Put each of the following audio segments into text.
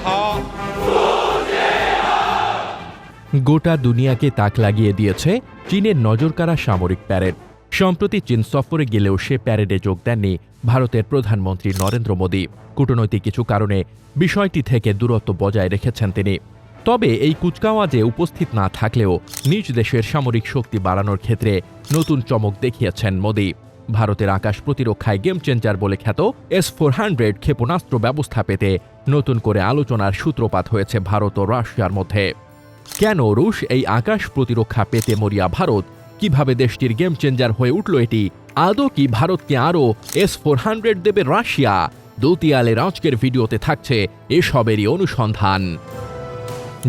好。গোটা দুনিয়াকে তাক লাগিয়ে দিয়েছে চীনের নজরকাড়া সামরিক প্যারেড। সম্প্রতি চীন সফরে গেলেও সে প্যারেডে যোগ দেননি ভারতের প্রধানমন্ত্রী নরেন্দ্র মোদী। কূটনৈতিক কিছু কারণে বিষয়টি থেকে দূরত্ব বজায় রেখেছেন তিনি। তবে এই কুচকাওয়াজে উপস্থিত না থাকলেও নিজ দেশের সামরিক শক্তি বাড়ানোর ক্ষেত্রে নতুন চমক দেখিয়েছেন মোদী। ভারতের আকাশ প্রতিরক্ষায় গেম চেঞ্জার বলে খ্যাত এস ফোর হান্ড্রেড ক্ষেপণাস্ত্র ব্যবস্থা পেতে নতুন করে আলোচনার সূত্রপাত হয়েছে ভারত ও রাশিয়ার মধ্যে। কেন রুশ এই আকাশ প্রতিরক্ষা পেতে মরিয়া ভারত? কীভাবে দেশটির গেম চেঞ্জার হয়ে উঠল এটি? আদৌ কি ভারতকে আরও এস ফোর হান্ড্রেড দেবে রাশিয়া? দৌতিয়ালের আজকের ভিডিওতে থাকছে এসবেরই অনুসন্ধান।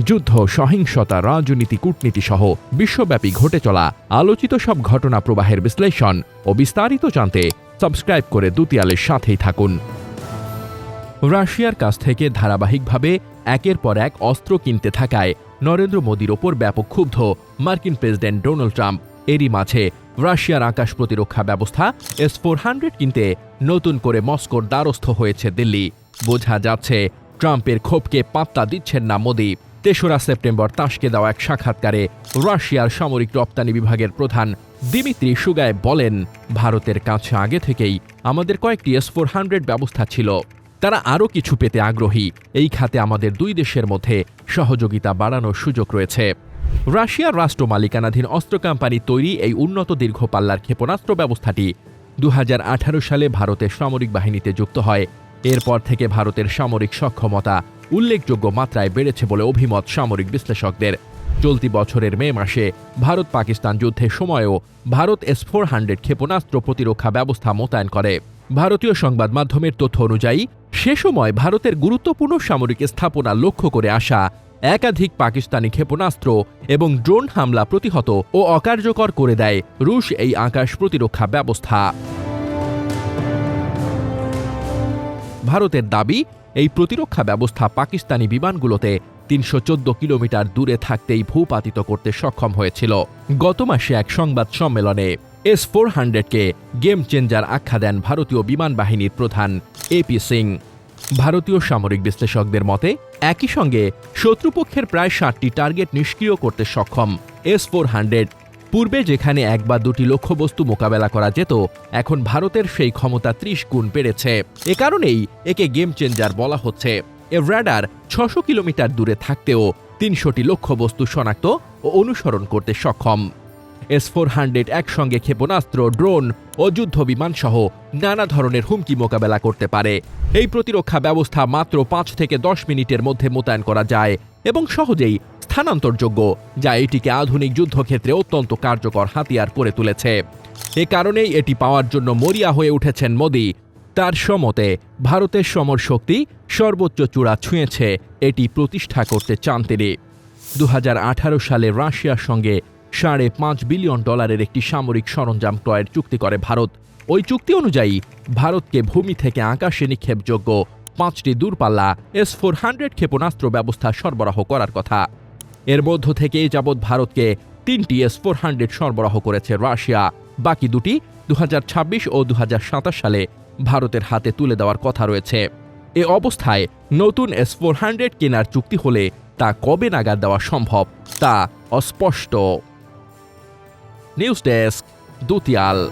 যুদ্ধ, সহিংসতা, রাজনীতি, কূটনীতি সহ বিশ্বব্যাপী ঘটে চলা আলোচিত সব ঘটনা প্রবাহের বিশ্লেষণ ও বিস্তারিত জানতে সাবস্ক্রাইব করে দুতিয়ালের সাথেই থাকুন। রাশিয়ার কাছ থেকে ধারাবাহিকভাবে একের পর এক অস্ত্র কিনতে থাকায় নরেন্দ্র মোদীর ওপর ব্যাপক ক্ষুব্ধ মার্কিন প্রেসিডেন্ট ডোনাল্ড ট্রাম্প। এরই মাঝে রাশিয়ার আকাশ প্রতিরক্ষা ব্যবস্থা এস ফোর হান্ড্রেড কিনতে নতুন করে মস্কোর দ্বারস্থ হয়েছে দিল্লি। বোঝা যাচ্ছে, ট্রাম্পের ক্ষোভকে পাত্তা দিচ্ছেন না মোদী। তেসরা সেপ্টেম্বর তাসকে দেওয়া এক সাক্ষাৎকারে রাশিয়ার সামরিক রপ্তানি বিভাগের প্রধান দিমিত্রি সুগায় বলেন, ভারতের কাছে আগে থেকেই আমাদের কয়েকটি এস ফোর হান্ড্রেড ব্যবস্থা ছিল। তারা আরও কিছু পেতে আগ্রহী। এই খাতে আমাদের দুই দেশের মধ্যে সহযোগিতা বাড়ানোর সুযোগ রয়েছে। রাশিয়ার রাষ্ট্র মালিকানাধীন অস্ত্র কোম্পানি তৈরি এই উন্নত দীর্ঘপাল্লার ক্ষেপণাস্ত্র ব্যবস্থাটি দু হাজার আঠারো সালে ভারতের সামরিক বাহিনীতে যুক্ত হয়। এরপর থেকে ভারতের সামরিক সক্ষমতা উল্লেখযোগ্য মাত্রায় বেড়েছে বলে অভিমত সামরিক বিশ্লেষকদের। চলতি বছরের মে মাসে ভারত পাকিস্তান যুদ্ধের সময়ও ভারত এস ফোর হান্ড্রেড ক্ষেপণাস্ত্র প্রতিরক্ষা ব্যবস্থা মোতায়েন করে। ভারতীয় সংবাদ মাধ্যমের তথ্য অনুযায়ী, সে সময় ভারতের গুরুত্বপূর্ণ সামরিক স্থাপনা লক্ষ্য করে আসা একাধিক পাকিস্তানি ক্ষেপণাস্ত্র এবং ড্রোন হামলা প্রতিহত ও অকার্যকর করে দেয় রুশ এই আকাশ প্রতিরক্ষা ব্যবস্থা। ভারতের দাবি, এই প্রতিরক্ষা ব্যবস্থা পাকিস্তানি বিমানগুলোতে তিনশো চোদ্দ কিলোমিটার দূরে থাকতেই ভূপাতিত করতে সক্ষম হয়েছিল। গত মাসে এক সংবাদ সম্মেলনে এস ফোর হান্ড্রেডকে গেম চেঞ্জার আখ্যা দেন ভারতীয় বিমান বাহিনীর প্রধান এপি সিং। ভারতীয় সামরিক বিশ্লেষকদের মতে, একই সঙ্গে শত্রুপক্ষের প্রায় ষাটটি টার্গেট নিষ্ক্রিয় করতে সক্ষম এস ফোর হান্ড্রেড পূর্বে যেখানে এক বা দুটি লক্ষ্যবস্তু মোকাবেলা করা যেত, এখন ভারতের সেই ক্ষমতা ত্রিশ গুণ বেড়েছে। এ কারণেই একে গেম চেঞ্জার বলা হচ্ছে। এ র্যাডার ছশো কিলোমিটার দূরে থাকতেও তিনশোটি লক্ষ্যবস্তু শনাক্ত ও অনুসরণ করতে সক্ষম। এস ফোর হান্ড্রেড একসঙ্গে ক্ষেপণাস্ত্র, ড্রোন ও যুদ্ধ বিমান সহ নানা ধরনের হুমকি মোকাবেলা করতে পারে। এই প্রতিরক্ষা ব্যবস্থা মাত্র পাঁচ থেকে দশ মিনিটের মধ্যে মোতায়েন করা যায় এবং সহজেই স্থানান্তরযোগ্য, যা এটিকে আধুনিক যুদ্ধক্ষেত্রে অত্যন্ত কার্যকর হাতিয়ার করে তুলেছে। এ কারণেই এটি পাওয়ার জন্য মরিয়া হয়ে উঠেছেন মোদি। তার সমতে ভারতের সমর শক্তি সর্বোচ্চ চূড়া ছুঁয়েছে, এটি প্রতিষ্ঠা করতে চান তিনি। দু হাজার আঠারো সালে রাশিয়ার সঙ্গে সাড়ে পাঁচ বিলিয়ন ডলারের একটি সামরিক সরঞ্জাম ক্রয়ের চুক্তি করে ভারত। ওই চুক্তি অনুযায়ী, ভারতকে ভূমি থেকে আকাশে নিক্ষেপযোগ্য পাঁচটি দূরপাল্লা এস ফোর হান্ড্রেড ক্ষেপণাস্ত্র ব্যবস্থা সরবরাহ করার কথা। এর মধ্য থেকে যাবৎ ভারতকে তিনটি এস ফোর হান্ড্রেড সরবরাহ করেছে রাশিয়া। বাকি দুটি দু হাজার ছাব্বিশ ও দু হাজার সাতাশ সালে ভারতের হাতে তুলে দেওয়ার কথা রয়েছে। এ অবস্থায় নতুন এস ফোর হান্ড্রেড কেনার চুক্তি হলে তা কবে নাগাদ দেওয়া সম্ভব তা অস্পষ্ট। Newsdesk, Desk, Dutial.